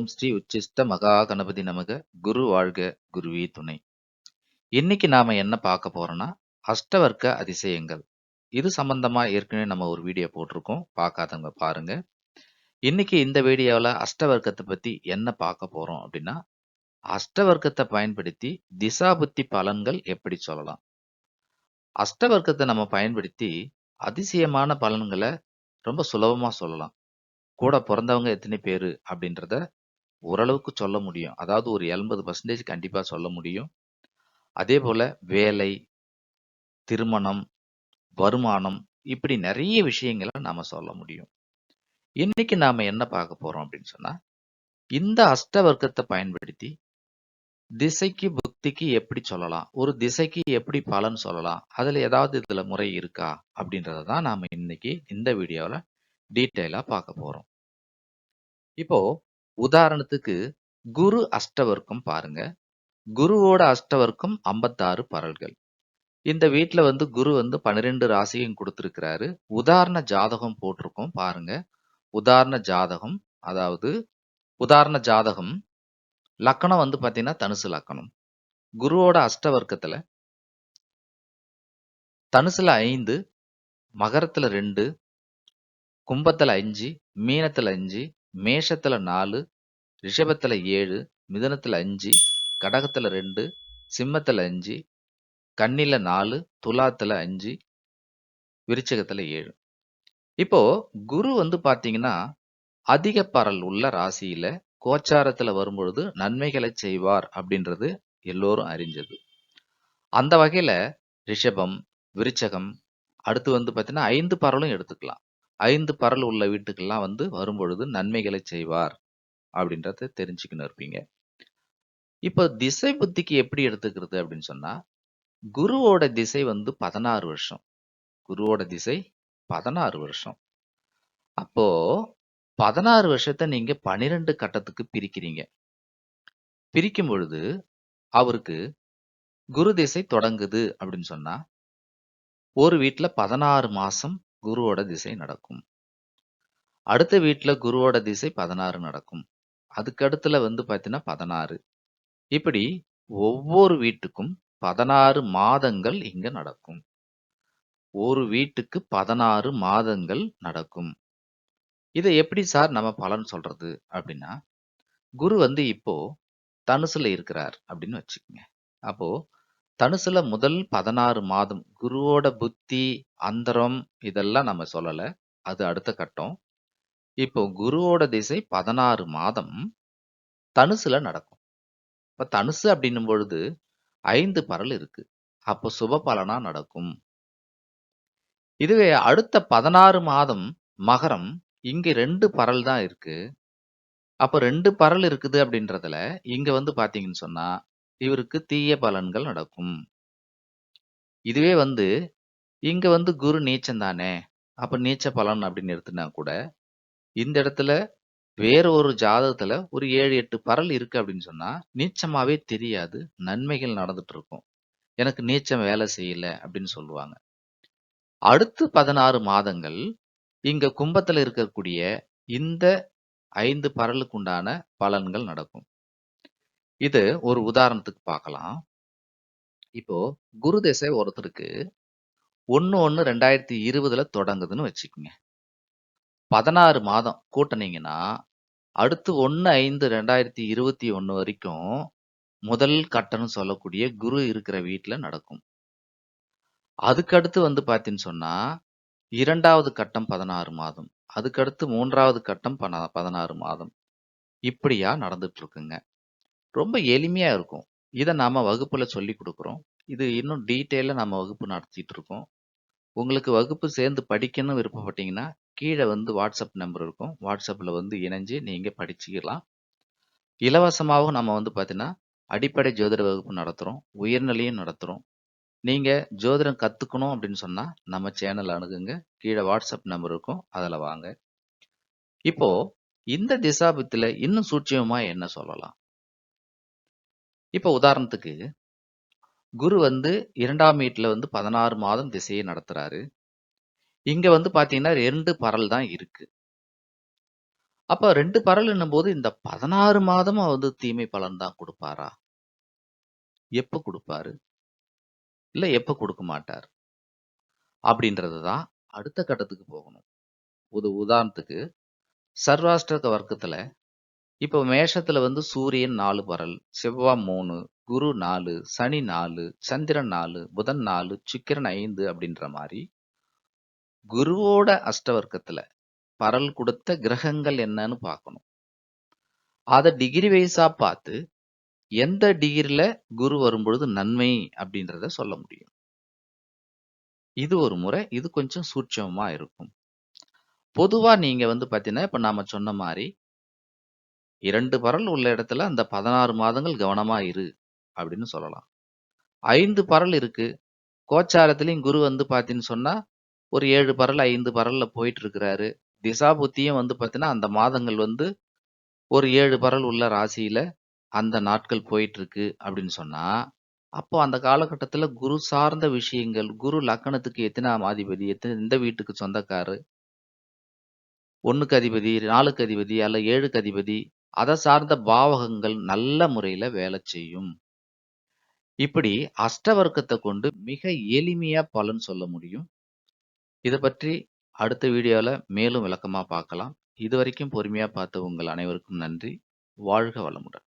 ஓம் ஸ்ரீ உச்சிஷ்ட மகா கணபதி நமக. குரு வாழ்க குருவி துணை. இன்னைக்கு நாம என்ன பார்க்க போறோம்னா அஷ்டவர்க்க அதிசயங்கள். இது சம்பந்தமா ஏற்கனவே நம்ம ஒரு வீடியோ போட்டிருக்கோம். பார்க்காதவங்க பாருங்க. இன்னைக்கு இந்த வீடியோவில் அஷ்டவர்க்கத்தை பத்தி என்ன பார்க்க போறோம் அப்படின்னா அஷ்டவர்க்கத்தை பயன்படுத்தி திசாபுத்தி பலன்கள் எப்படி சொல்லலாம்? அஷ்டவர்க்கத்தை நம்ம பயன்படுத்தி அதிசயமான பலன்களை ரொம்ப சுலபமா சொல்லலாம். கூட பிறந்தவங்க எத்தனை பேர் அப்படின்றத ஓரளவுக்கு சொல்ல முடியும். அதாவது ஒரு எண்பது பர்சன்டேஜ் கண்டிப்பா சொல்ல முடியும். அதே போல வேலை திருமணம் வருமானம் இப்படி நிறைய விஷயங்களை நாம சொல்ல முடியும். இன்னைக்கு நாம என்ன பார்க்க போறோம் அப்படின்னு சொன்னா இந்த அஷ்டவர்க்கத்தை பயன்படுத்தி திசைக்கு புக்திக்கு எப்படி சொல்லலாம்? ஒரு திசைக்கு எப்படி பலன் சொல்லலாம்? அதுல ஏதாவது இதுல முறை இருக்கா? அப்படின்றத தான் நாம இன்னைக்கு இந்த வீடியோல டீட்டெயிலா பார்க்க போறோம். இப்போ உதாரணத்துக்கு குரு அஷ்டவர்க்கம் பாருங்க. குருவோட அஷ்டவர்க்கம் ஐம்பத்தாறு பரல்கள். இந்த வீட்டில் வந்து குரு வந்து பன்னிரெண்டு ராசியும் கொடுத்துருக்கிறாரு. உதாரண ஜாதகம் போட்டிருக்கோம் பாருங்க. உதாரண ஜாதகம் அதாவது உதாரண ஜாதகம் லக்கணம் வந்து பார்த்தீங்கன்னா தனுசு லக்கணம். குருவோட அஷ்டவர்க்கத்துல தனுசில் ஐந்து மகரத்துல ரெண்டு கும்பத்துல அஞ்சு மீனத்தில் அஞ்சு மேஷத்தில் நாலு ரிஷபத்தில் ஏழு மிதனத்தில் அஞ்சு கடகத்தில் ரெண்டு சிம்மத்தில் அஞ்சு கண்ணில் நாலு துலாத்தில் அஞ்சு விருச்சகத்தில் ஏழு. இப்போ குரு வந்து பார்த்தீங்கன்னா அதிக பரல் உள்ள ராசியில கோச்சாரத்தில் வரும்பொழுது நன்மைகளை செய்வார் அப்படின்றது எல்லோரும் அறிஞ்சது. அந்த வகையில் ரிஷபம் விருச்சகம் அடுத்து வந்து பார்த்தீங்கன்னா ஐந்து பரலும் எடுத்துக்கலாம். ஐந்து பரல் உள்ள வீட்டுக்கெல்லாம் வந்து வரும்பொழுது நன்மைகளை செய்வார் அப்படின்றத தெரிஞ்சுக்கின்னு இருப்பீங்க. இப்போ திசை புத்திக்கு எப்படி எடுத்துக்கிறது அப்படின்னு சொன்னா குருவோட திசை வந்து பதினாறு வருஷம். குருவோட திசை பதினாறு வருஷம். அப்போ பதினாறு வருஷத்தை நீங்க பனிரெண்டு கட்டத்துக்கு பிரிக்கிறீங்க. பிரிக்கும் பொழுது அவருக்கு குரு திசை தொடங்குது அப்படின்னு சொன்னா ஒரு வீட்டில் பதினாறு மாசம் குருவோட திசை நடக்கும். அடுத்த வீட்டுல குருவோட திசை பதினாறு நடக்கும். அதுக்கடுத்துல வந்து பார்த்தீங்கன்னா பதினாறு. இப்படி ஒவ்வொரு வீட்டுக்கும் பதினாறு மாதங்கள் இங்க நடக்கும். ஒரு வீட்டுக்கு பதினாறு மாதங்கள் நடக்கும். இதை எப்படி சார் நம்ம பலன் சொல்றது? அப்படின்னா குரு வந்து இப்போ தனுசுல இருக்கிறார் அப்படின்னு வச்சுக்கோங்க. அப்போ தனுசுல முதல் பதினாறு மாதம் குருவோட புத்தி அந்தரம் இதெல்லாம் நம்ம சொல்லல. அது அடுத்த கட்டம். இப்போ குருவோட திசை பதினாறு மாதம் தனுசுல நடக்கும். இப்ப தனுசு அப்படின்னும் பொழுது ஐந்து பரல் இருக்கு. அப்போ சுப பலனா நடக்கும். இதுவே அடுத்த பதினாறு மாதம் மகரம் இங்க ரெண்டு பரல் தான் இருக்கு. அப்ப ரெண்டு பரல் இருக்குது அப்படின்றதுல இங்க வந்து பார்த்தீங்கன்னு சொன்னா இவருக்கு தீய பலன்கள் நடக்கும். இதுவே வந்து இங்க வந்து குரு நீச்சம் தானே அப்ப நீச்ச பலன் அப்படின்னு எடுத்துனா கூட இந்த இடத்துல வேற ஒரு ஜாதகத்துல ஒரு ஏழு எட்டு பரல் இருக்கு அப்படின்னு சொன்னா நீச்சமாவே தெரியாது நன்மைகள் நடந்துட்டு இருக்கும். எனக்கு நீச்சம் வேலை செய்யல அப்படின்னு சொல்லுவாங்க. அடுத்து பதினாறு மாதங்கள் இங்க கும்பத்துல இருக்கக்கூடிய இந்த ஐந்து பரலுக்குண்டான பலன்கள் நடக்கும். இது ஒரு உதாரணத்துக்கு பார்க்கலாம். இப்போ குரு திசை ஒருத்தருக்கு ஒன்னு ஒன்னு ரெண்டாயிரத்தி இருபதுல தொடங்குதுன்னு வச்சுக்கோங்க. பதினாறு மாதம் கூட்டினீங்கன்னா அடுத்து ஒன்னு ஐந்து ரெண்டாயிரத்தி இருபத்தி ஒன்னு வரைக்கும் முதல் கட்டம்னு சொல்லக்கூடிய குரு இருக்கிற வீட்டில் நடக்கும். அதுக்கடுத்து வந்து பார்த்தீங்கன்னு சொன்னா இரண்டாவது கட்டம் பதினாறு மாதம் அதுக்கடுத்து மூன்றாவது கட்டம் பன பதினாறு மாதம். இப்படியா நடந்துட்டு இருக்குங்க. ரொம்ப எளிமையா இருக்கும். இதை நாம வகுப்புல சொல்லி கொடுக்குறோம். இது இன்னும் டீட்டெயிலா நம்ம வகுப்பு நடத்திட்டு இருக்கோம். உங்களுக்கு வகுப்பு சேர்ந்து படிக்கணும் விருப்பப்பட்டீங்கன்னா கீழே வந்து வாட்ஸ்அப் நம்பர் இருக்கும். வாட்ஸ்அப்ல வந்து இணைஞ்சு நீங்க படிச்சுக்கலாம். இலவசமாகவும் நம்ம வந்து பார்த்தீங்கன்னா அடிப்படை ஜோதிட வகுப்பு நடத்துறோம். உயர்நிலையும் நடத்துறோம். நீங்க ஜோதிடம் கத்துக்கணும் அப்படின்னு சொன்னா நம்ம சேனல் அணுகுங்க. கீழே வாட்ஸ்அப் நம்பர் இருக்கும். அதுல வாங்க. இப்போ இந்த திசாபத்தில் இன்னும் சூட்சியமாக என்ன சொல்லலாம்? இப்போ உதாரணத்துக்கு குரு வந்து இரண்டாம் வீட்டில் வந்து பதினாறு மாதம் திசையை நடத்துறாரு இங்க வந்து பாத்தீங்கன்னா ரெண்டு பரல் தான் இருக்கு அப்ப 2 பரல்ன்னும்போது இந்த 16 மாதமும் வந்து தீமை பலன் தான் குடுப்பாரா? எப்ப குடுப்பாரு? இல்ல எப்ப குடுக்க மாட்டார்? அப்படின்றது தான் அடுத்த கட்டத்துக்கு போகணும். ஒரு உதாரணத்துக்கு சர்வாஷ்டிரக வர்க்கத்துல இப்போ மேஷத்துல வந்து சூரியன் நாலு பரல், செவ்வாய் மூணு குரு நாலு சனி நாலு சந்திரன் நாலு புதன் நாலு சுக்கிரன் ஐந்து அப்படின்ற மாதிரி குருவோட அஷ்டவர்க்கத்துல பரல் கொடுத்த கிரகங்கள் என்னன்னு பார்க்கணும். அதை டிகிரி வைஸா பார்த்து எந்த டிகிரில குரு வரும்பொழுது நன்மை அப்படின்றத சொல்ல முடியும். இது ஒரு முறை. இது கொஞ்சம் சூட்சமமா இருக்கும். பொதுவா நீங்க வந்து பார்த்தீங்கன்னா, இப்ப நாம சொன்ன மாதிரி 2 பரல் உள்ள இடத்துல அந்த 16 மாதங்கள் கவனமா இரு அப்படின்னு சொல்லலாம். 5 பரல் இருக்கு. கோச்சாரத்திலயும் குரு வந்து பார்த்தீங்கன்னு சொன்னா, ஒரு 7 பரல், 5 பரல்ல போயிட்டு இருக்கிறாரு. திசா புத்தியும் வந்து பார்த்தீங்கன்னா, அந்த மாதங்கள் வந்து ஒரு 7 பரல் உள்ள ராசியில அந்த நாட்கள் போயிட்டு இருக்கு அப்படின்னு சொன்னா, அப்போ அந்த காலகட்டத்தில் குரு சார்ந்த விஷயங்கள், குரு லக்னத்துக்கு எத்தனாம் அதிபதி, எத்தனை எந்த வீட்டுக்கு சொந்தக்காரு? 1க்கு அதிபதி, 4க்கு அதிபதி, அல்ல 7க்கு அதிபதி, அதை சார்ந்த பாவகங்கள் நல்ல முறையில வேலை செய்யும். இப்படி அஷ்டவர்க்கத்த கொண்டு மிக எளிமையா பலன் சொல்ல முடியும். இத பற்றி அடுத்த வீடியோல மேலும் விளக்கமா பார்க்கலாம். இதுவரைக்கும் பொறுமையா பார்த்த உங்கள் அனைவருக்கும் நன்றி. வாழ்க வளமுடன்.